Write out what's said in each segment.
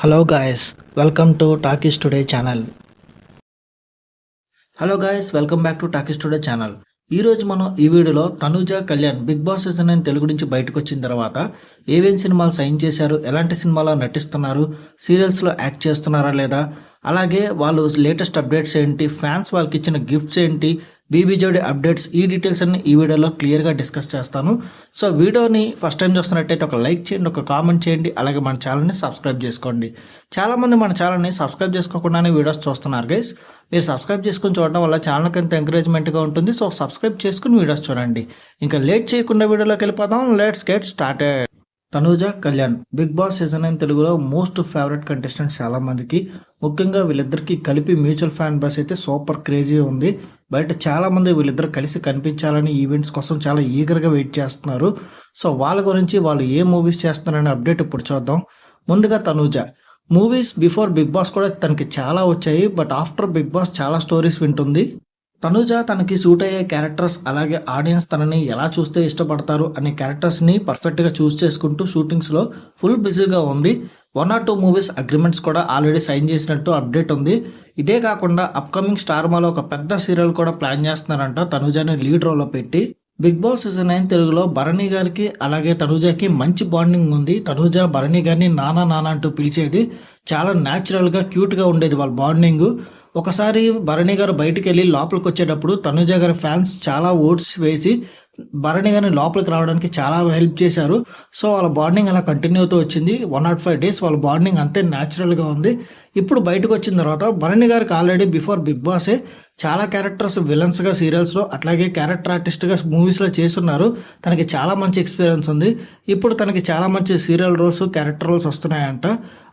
Hello guys welcome to talkies today channel hello guys welcome back to talkies today channel ఈ రోజు మనం ఈ వీడియోలో Tanuja Kalyan Bigg Boss season nine Telugu నుంచి బయటకు వచ్చిన తర్వాత ఏవేం సినిమాలు సైన్ చేశారు ఎలాంటి సినిమాలో నటిస్తున్నారు సీరియల్స్లో యాక్ట్ చేస్తున్నారా లేదా అలాగే వాళ్ళు లేటెస్ట్ అప్డేట్స్ ఏంటి ఫ్యాన్స్ వాళ్ళకి ఇచ్చిన గిఫ్ట్స్ ఏంటి బీబీజోడి అప్డేట్స్ ఈ డీటెయిల్స్ అన్ని ఈ వీడియోలో క్లియర్గా డిస్కస్ చేస్తాను. సో వీడియోని ఫస్ట్ టైం చూస్తున్నట్టయితే ఒక లైక్ చేయండి ఒక కామెంట్ చేయండి అలాగే మన ఛానల్ని సబ్స్క్రైబ్ చేసుకోండి. చాలామంది మన ఛానల్ని సబ్స్క్రైబ్ చేసుకోకుండానే వీడియోస్ చూస్తున్నారు గైస్ మీరు సబ్స్క్రైబ్ చేసుకుని చూడడం వల్ల ఛానల్కి ఎంత ఎంకరేజ్మెంట్గా ఉంటుంది సో సబ్స్క్రైబ్ చేసుకుని వీడియోస్ చూడండి. ఇంకా లేట్ చేయకుండా వీడియోలోకి వెళ్ళిపోదాం let's get started Tanuja Kalyan Bigg Boss season అయిన తెలుగులో మోస్ట్ ఫేవరెట్ కంటెస్టెంట్స్ చాలా మందికి ముఖ్యంగా వీళ్ళిద్దరికీ కలిపి మ్యూచువల్ ఫ్యాన్ బస్ అయితే సూపర్ క్రేజీ ఉంది. బయట చాలా మంది వీళ్ళిద్దరు కలిసి కనిపించాలని ఈవెంట్స్ కోసం చాలా ఈగర్గా వెయిట్ చేస్తున్నారు. సో వాళ్ళ గురించి వాళ్ళు ఏ మూవీస్ చేస్తున్నారనే అప్డేట్ ఇప్పుడు చూద్దాం. ముందుగా Tanuja. Movies before Bigg Boss కూడా తనకి చాలా వచ్చాయి బట్ ఆఫ్టర్ బిగ్ బాస్ చాలా స్టోరీస్ వింటుంది. తనుజ తనకి సూట్ అయ్యే క్యారెక్టర్స్ అలాగే ఆడియన్స్ తనని ఎలా చూస్తే ఇష్టపడతారు అనే క్యారెక్టర్స్ని పర్ఫెక్ట్గా చూస్ చేసుకుంటూ షూటింగ్స్లో ఫుల్ బిజీగా ఉంది. One or two movies agreements కూడా ఆల్రెడీ సైన్ చేసినట్టు అప్డేట్ ఉంది. ఇదే కాకుండా అప్కమింగ్ స్టార్ మాలో ఒక పెద్ద సీరియల్ కూడా ప్లాన్ చేస్తున్నారంట తనుజాని లీడ్ రోల్లో పెట్టి. బిగ్ బాస్ సీజన్ నైన్ తెలుగులో భరణి గారికి అలాగే తనుజాకి మంచి బాండింగ్ ఉంది. తనుజ భరణి గారిని నానా నానా అంటూ పిలిచేది. చాలా న్యాచురల్గా క్యూట్గా ఉండేది వాళ్ళ బాండింగ్ ఒకసారి భరణి గారు బయటికి వెళ్ళి లోపలికి వచ్చేటప్పుడు తనుజ గారి ఫ్యాన్స్ చాలా ఓట్స్ వేసి భరణి గారిని లోపలికి రావడానికి చాలా హెల్ప్ చేశారు. సో వాళ్ళ బాండింగ్ అలా కంటిన్యూ అవుతూ వచ్చింది. వన్ నాట్ ఫైవ్ డేస్ వాళ్ళ బాండింగ్ అంతే న్యాచురల్గా ఉంది. ఇప్పుడు బయటకు వచ్చిన తర్వాత భరణి గారికి ఆల్రెడీ బిఫోర్ బిగ్ బాసే చాలా క్యారెక్టర్స్ విలన్స్గా సీరియల్స్లో అట్లాగే క్యారెక్టర్ ఆర్టిస్ట్గా మూవీస్లో చేస్తున్నారు. తనకి చాలా మంచి ఎక్స్పీరియన్స్ ఉంది. ఇప్పుడు తనకి చాలా మంచి సీరియల్ రోల్స్ క్యారెక్టర్ రోల్స్ వస్తున్నాయంట.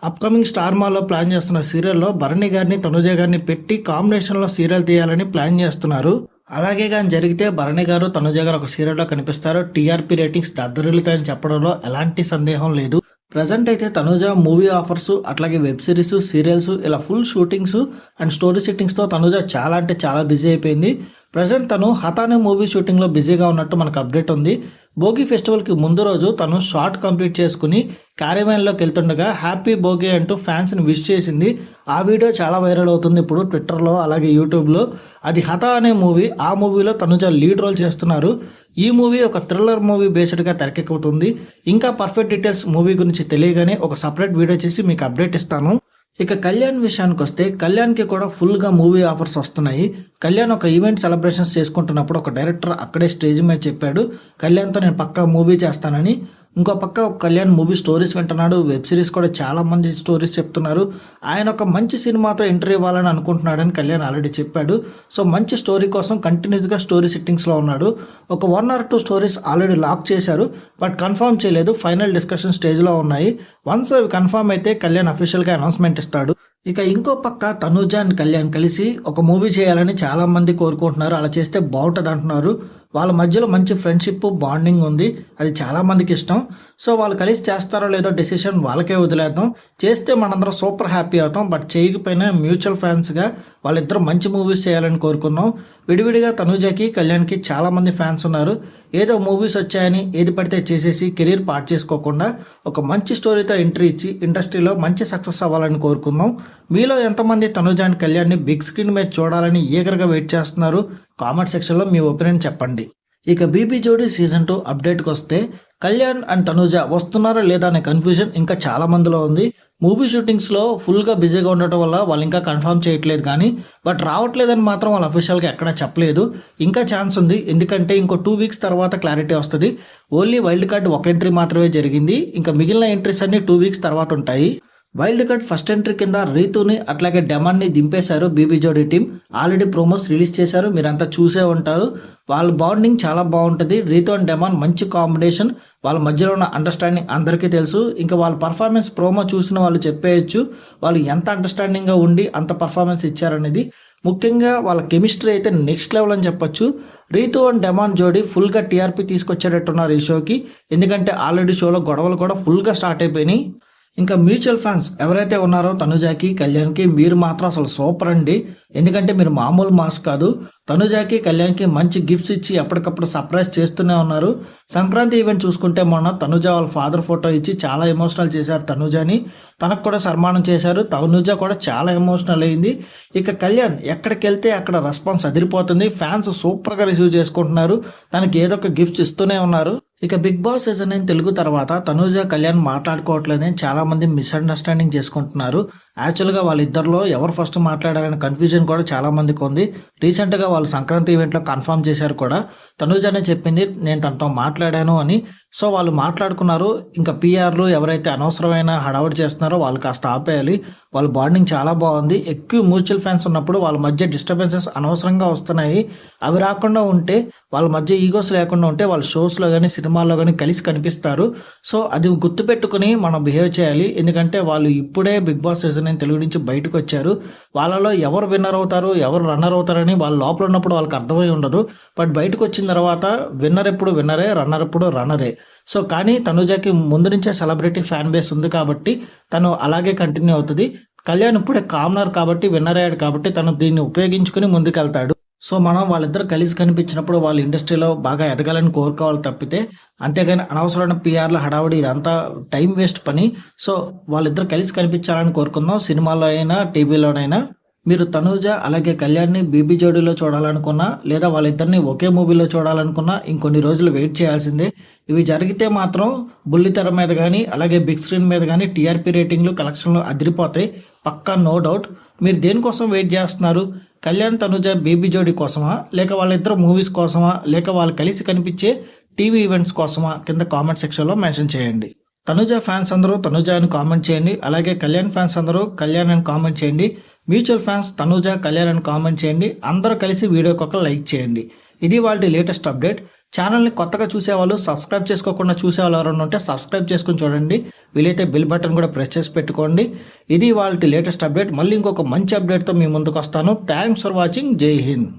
అప్కమింగ్ స్టార్ మాల్లో ప్లాన్ చేస్తున్న సీరియల్లో భరణి గారిని తనుజ గారిని పెట్టి కాంబినేషన్లో సీరియల్ తీయాలని ప్లాన్ చేస్తున్నారు. అలాగే కానీ జరిగితే భరణి గారు తనుజ గారు ఒక సీరియల్లో కనిపిస్తారు. టీఆర్పీ రేటింగ్స్ దద్దరిల్లుతాయని చెప్పడంలో ఎలాంటి సందేహం లేదు. ప్రజెంట్ అయితే తనుజ మూవీ ఆఫర్స్ అట్లాగే వెబ్ సిరీస్ సీరియల్స్ ఇలా ఫుల్ షూటింగ్స్ అండ్ స్టోరీ సెట్టింగ్స్తో తనుజ చాలా అంటే చాలా బిజీ అయిపోయింది. ప్రజెంట్ తను హతానే మూవీ షూటింగ్లో బిజీగా ఉన్నట్టు మనకు అప్డేట్ ఉంది. భోగి ఫెస్టివల్కి ముందు రోజు తను షార్ట్ కంప్లీట్ చేసుకుని క్యారీవ్యాన్లోకి వెళ్తుండగా హ్యాపీ భోగి అంటూ ఫ్యాన్స్ని విష్ చేసింది. ఆ వీడియో చాలా వైరల్ అవుతుంది ఇప్పుడు ట్విట్టర్లో అలాగే యూట్యూబ్లో. అది హత అనే మూవీ ఆ మూవీలో తనుజ లీడ్ రోల్ చేస్తున్నారు. ఈ మూవీ ఒక థ్రిల్లర్ మూవీ బేస్డ్గా తెరకెక్కుతుంది. ఇంకా పర్ఫెక్ట్ డీటెయిల్స్ మూవీ గురించి తెలియగానే ఒక సపరేట్ వీడియో చేసి మీకు అప్డేట్ ఇస్తాను. ఇక కళ్యాణ్ విషయానికి వస్తే కళ్యాణ్కి కూడా ఫుల్గా మూవీ ఆఫర్స్ వస్తున్నాయి. కళ్యాణ్ ఒక ఈవెంట్ సెలబ్రేషన్స్ చేసుకుంటున్నప్పుడు ఒక డైరెక్టర్ అక్కడే స్టేజ్ మీద చెప్పాడు కళ్యాణ్తో నేను పక్కా మూవీ చేస్తానని. ఇంకో పక్క కళ్యాణ్ మూవీ స్టోరీస్ వింటున్నాడు. వెబ్ సిరీస్ కూడా చాలా మంది స్టోరీస్ చెప్తున్నారు. ఆయన ఒక మంచి సినిమాతో ఎంట్రీ ఇవ్వాలని అనుకుంటున్నాడని కళ్యాణ్ ఆల్రెడీ చెప్పాడు. సో మంచి స్టోరీ కోసం కంటిన్యూస్గా స్టోరీ సిట్టింగ్స్లో ఉన్నాడు. ఒక one or two stories already lock చేశారు. బట్ కన్ఫర్మ్ చేయలేదు. ఫైనల్ డిస్కషన్ స్టేజ్లో ఉన్నాయి. వన్స్ అవి కన్ఫర్మ్ అయితే కళ్యాణ్ అఫీషియల్గా అనౌన్స్మెంట్ ఇస్తాడు. ఇక ఇంకో పక్క తనూజ అండ్ కళ్యాణ్ కలిసి ఒక మూవీ చేయాలని చాలామంది కోరుకుంటున్నారు. అలా చేస్తే బాగుంటుంది అంటున్నారు. వాళ్ళ మధ్యలో మంచి ఫ్రెండ్షిప్ బాండింగ్ ఉంది. అది చాలా మందికి ఇష్టం. సో వాళ్ళు కలిసి చేస్తారో లేదో డెసిషన్ వాళ్ళకే వదిలేద్దాం. చేస్తే మనందరం సూపర్ హ్యాపీ అవుతాం. బట్ చేయకపోయినా మ్యూచువల్ ఫ్యాన్స్గా వాళ్ళిద్దరు మంచి మూవీస్ చేయాలని కోరుకున్నాం విడివిడిగా తనూజకి కళ్యాణ్కి చాలామంది ఫ్యాన్స్ ఉన్నారు. ఏదో మూవీస్ వచ్చాయని ఏది పడితే చేసేసి కెరీర్ పార్ట్ చేసుకోకుండా ఒక మంచి స్టోరీతో ఎంట్రీ ఇచ్చి ఇండస్ట్రీలో మంచి సక్సెస్ అవ్వాలని కోరుకుందాం. మీలో ఎంతమంది తనుజ అండ్ కళ్యాణ్ని బిగ్ స్క్రీన్ మీద చూడాలని ఈగర్గా వెయిట్ చేస్తున్నారు? కామెంట్ సెక్షన్లో మీ ఒపీనియన్ చెప్పండి. ఇక బీబీ జోడీ సీజన్ టూ అప్డేట్కి వస్తే కళ్యాణ్ అండ్ తనుజ వస్తున్నారా లేదా అనే కన్ఫ్యూజన్ ఇంకా చాలా మందిలో ఉంది. మూవీ షూటింగ్స్లో ఫుల్గా బిజీగా ఉండటం వల్ల వాళ్ళు ఇంకా కన్ఫర్మ్ చేయట్లేదు కానీ బట్ రావట్లేదని మాత్రం వాళ్ళు అఫీషియల్గా ఎక్కడ చెప్పలేదు. ఇంకా ఛాన్స్ ఉంది. ఎందుకంటే ఇంకో టూ వీక్స్ తర్వాత క్లారిటీ వస్తుంది. ఓన్లీ వైల్డ్ కార్డ్ ఒక ఎంట్రీ మాత్రమే జరిగింది. ఇంకా మిగిలిన ఎంట్రీస్ అన్ని టూ వీక్స్ తర్వాత ఉంటాయి. వైల్డ్ కార్డ్ ఫస్ట్ ఎంట్రీ కింద రీతుని అట్లాగే డెమాన్ని దింపేశారు BB Jodi team already promos release చేశారు. మీరంతా చూసే ఉంటారు. వాళ్ళ బాండింగ్ చాలా బాగుంటుంది. రీతు అండ్ డెమాన్ మంచి కాంబినేషన్ వాళ్ళ మధ్యలో ఉన్న అండర్స్టాండింగ్ అందరికీ తెలుసు. ఇంకా వాళ్ళ పర్ఫార్మెన్స్ ప్రోమో చూసిన వాళ్ళు చెప్పేయచ్చు. వాళ్ళు ఎంత అండర్స్టాండింగ్గా ఉండి అంత పర్ఫార్మెన్స్ ఇచ్చారనేది. ముఖ్యంగా వాళ్ళ కెమిస్ట్రీ అయితే నెక్స్ట్ లెవెల్ అని చెప్పొచ్చు. రీతు అండ్ డెమాన్ జోడీ ఫుల్గా టీఆర్పీ తీసుకొచ్చేటట్టున్నారు ఈ షోకి ఎందుకంటే ఆల్రెడీ షోలో గొడవలు కూడా ఫుల్గా స్టార్ట్ అయిపోయినాయి. ఇంకా మ్యూచువల్ ఫ్యాన్స్ ఎవరైతే ఉన్నారో తనుజాకి కళ్యాణ్కి మీరు మాత్రం అసలు సూపర్ అండి. ఎందుకంటే మీరు మామూలు మాస్ కాదు. తనుజాకి కళ్యాణ్కి మంచి గిఫ్ట్స్ ఇచ్చి ఎప్పటికప్పుడు సర్ప్రైజ్ చేస్తూనే ఉన్నారు. సంక్రాంతి ఈవెంట్ చూసుకుంటే మొన్న తనుజ వాళ్ళ ఫాదర్ ఫోటో ఇచ్చి చాలా ఎమోషనల్ చేశారు తనుజాని. తనకు కూడా సన్మానం చేశారు. తనుజ కూడా చాలా ఎమోషనల్ అయింది. ఇక కళ్యాణ్ ఎక్కడికి వెళ్తే అక్కడ రెస్పాన్స్ అదిరిపోతుంది. ఫ్యాన్స్ సూపర్గా రిసీవ్ చేసుకుంటున్నారు. తనకి ఏదో ఒక గిఫ్ట్స్ ఇస్తూనే ఉన్నారు. ఇక Bigg Boss season nine Telugu తర్వాత తనూజ కళ్యాణ్ మాట్లాడుకోవట్లేదని చాలా మంది మిస్అండర్స్టాండింగ్ చేసుకుంటున్నారు. యాక్చువల్గా వాళ్ళిద్దరిలో ఎవరు ఫస్ట్ మాట్లాడారనే కన్ఫ్యూజన్ కూడా చాలా మందికి ఉంది. రీసెంట్గా వాళ్ళు సంక్రాంతి ఈవెంట్లో కన్ఫర్మ్ చేశారు కూడా. తనూజనే చెప్పింది నేను తనతో మాట్లాడాను అని. సో వాళ్ళు మాట్లాడుకున్నారు. ఇంకా పీఆర్లు ఎవరైతే అనవసరమైన హడావుడి చేస్తున్నారో వాళ్ళు కాస్త ఆపేయాలి. వాళ్ళ బాండింగ్ చాలా బాగుంది. ఎక్కువ మ్యూచువల్ ఫ్యాన్స్ ఉన్నప్పుడు వాళ్ళ మధ్య డిస్టర్బెన్సెస్ అనవసరంగా వస్తున్నాయి. అవి రాకుండా ఉంటే వాళ్ళ మధ్య ఈగోస్ లేకుండా ఉంటే వాళ్ళ షోస్లో కానీ సినిమాల్లో కానీ కలిసి కనిపిస్తారు. సో అది గుర్తుపెట్టుకుని మనం బిహేవ్ చేయాలి. ఎందుకంటే వాళ్ళు ఇప్పుడే బిగ్ బాస్ సీజన్ నేను తెలుగు నుంచి బయటకు వచ్చారు. వాళ్ళలో ఎవరు విన్నర్ అవుతారు ఎవరు రన్నర్ అవుతారని వాళ్ళ లోపల ఉన్నప్పుడు వాళ్ళకి అర్థమై ఉండదు. బట్ బయటకు వచ్చిన తర్వాత విన్నర్ ఎప్పుడు విన్నరే రన్నర్ ఎప్పుడు రన్నరే సో కానీ తనుజాకి ముందు నుంచే సెలబ్రిటీ ఫ్యాన్ బేస్ ఉంది కాబట్టి తను అలాగే కంటిన్యూ అవుతుంది. కళ్యాణ్ ఇప్పుడే కామనర్ కాబట్టి విన్నర్ అయ్యాడు కాబట్టి తను దీన్ని ఉపయోగించుకుని ముందుకెళ్తాడు. సో మనం వాళ్ళిద్దరు కలిసి కనిపించినప్పుడు వాళ్ళ ఇండస్ట్రీలో బాగా ఎదగాలని కోరుకోవాలి తప్పితే అంతేగాని అనవసరమైన పిఆర్ల హడావుడి ఇదంతా టైం వేస్ట్ పని. సో వాళ్ళిద్దరు కలిసి కనిపించాలని కోరుకుందాం. సినిమాలో అయినా టీవీలోనైనా మీరు తనూజ అలాగే కళ్యాణ్ని బీబీ జోడీలో చూడాలనుకున్నా లేదా వాళ్ళిద్దరిని ఒకే మూవీలో చూడాలనుకున్నా ఇంకొన్ని రోజులు వెయిట్ చేయాల్సిందే. ఇవి జరిగితే మాత్రం బుల్లితెర మీద కానీ అలాగే బిగ్ స్క్రీన్ మీద కానీ టీఆర్పీ రేటింగ్లు కలెక్షన్లు అదిరిపోతాయి. పక్కా నో డౌట్. మీరు దేనికోసం వెయిట్ చేస్తున్నారు? కళ్యాణ్ తనుజ బేబీ జోడీ కోసమా? లేక వాళ్ళిద్దరు మూవీస్ కోసమా? లేక వాళ్ళు కలిసి కనిపించే టీవీ ఈవెంట్స్ కోసమా? కింద కామెంట్ సెక్షన్లో మెన్షన్ చేయండి. తనుజ ఫ్యాన్స్ అందరూ తనుజ అని కామెంట్ చేయండి. అలాగే కళ్యాణ్ ఫ్యాన్స్ అందరూ కళ్యాణ్ అని కామెంట్ చేయండి. మ్యూచువల్ ఫ్యాన్స్ తనుజ కళ్యాణ్ అని కామెంట్ చేయండి. అందరూ కలిసి వీడియోకి ఒక లైక్ చేయండి. ఇది వాళ్ళ లేటెస్ట్ అప్డేట్ ఛానల్ని కొత్తగా చూసేవాళ్ళు సబ్స్క్రైబ్ చేసుకోకుండా చూసేవాళ్ళు ఎవరైనా ఉంటే సబ్స్క్రైబ్ చేసుకుని చూడండి. వీలైతే బిల్ బటన్ కూడా ప్రెస్ చేసి పెట్టుకోండి. ఇది వాళ్ళ లేటెస్ట్ అప్డేట్ మళ్ళీ ఇంకొక మంచి అప్డేట్తో మీ ముందుకు వస్తాను. థ్యాంక్స్ ఫర్ వాచింగ్ జై హింద్